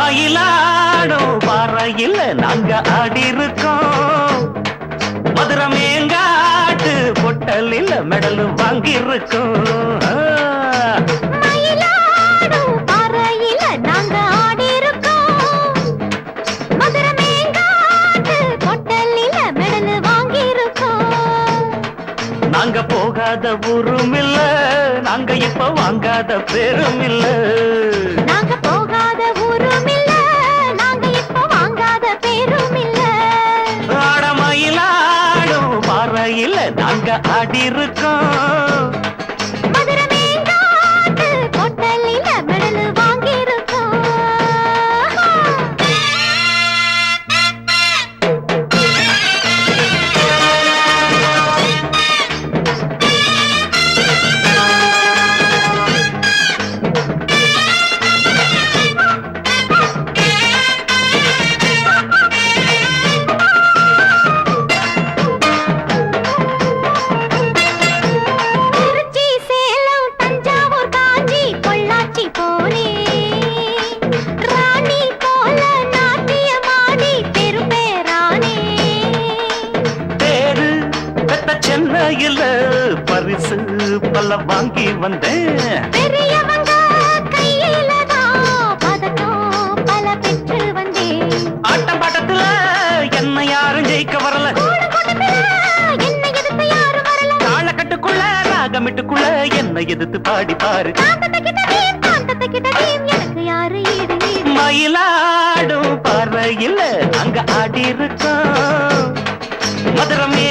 மயிலாடும் பாறையில் நாங்க ஆடிருக்கோம் மதுரை மேங்காட்டு பொட்டலில் மெடலும் வாங்கியிருக்கோம். நாங்க போகாத ஊரும் இல்ல நாங்க இப்ப வாங்காத பேரும் இல்ல. அடி இருக்கும். கையில பரிசு பல வாங்கி வந்தேன். ஆட்டம் பாட்டத்துல என்ன யாரும் ஜெயிக்க வரல. காலக்கட்டுக்குள்ள ராகமிட்டுக்குள்ள என்ன எதிர்த்து பாடி பாரு. மயிலாடும் பறையில் அங்க ஆடி இருக்கான் மதுரமே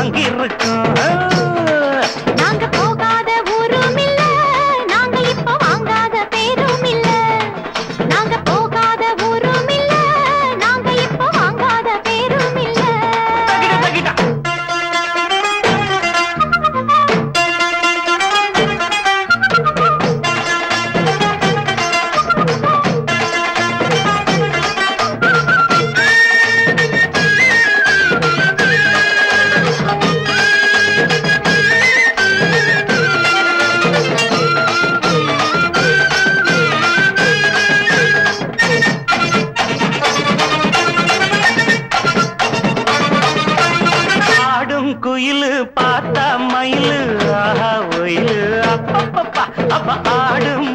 அங்கிருக்க குயிலு பார்த்தா மயிலு ஆஹா ஒயிலு. அப்பப்பா அப்ப ஆடும்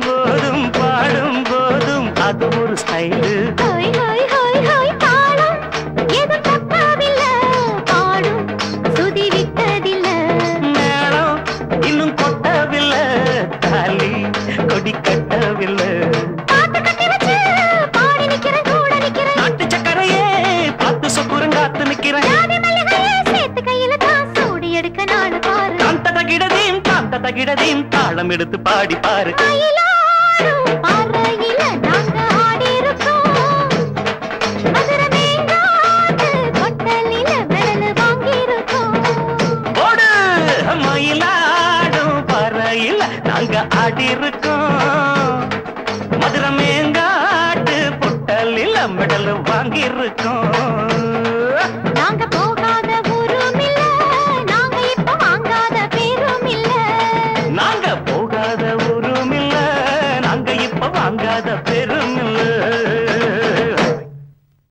காந்தத கிடதையும் காந்தத கிடதையும் தாளம் எடுத்து பாடி பாரு. நாங்க ஆடி இருக்கோம் மதுரை மேங்காட்டு பொட்டலில் மெடல் வாங்கி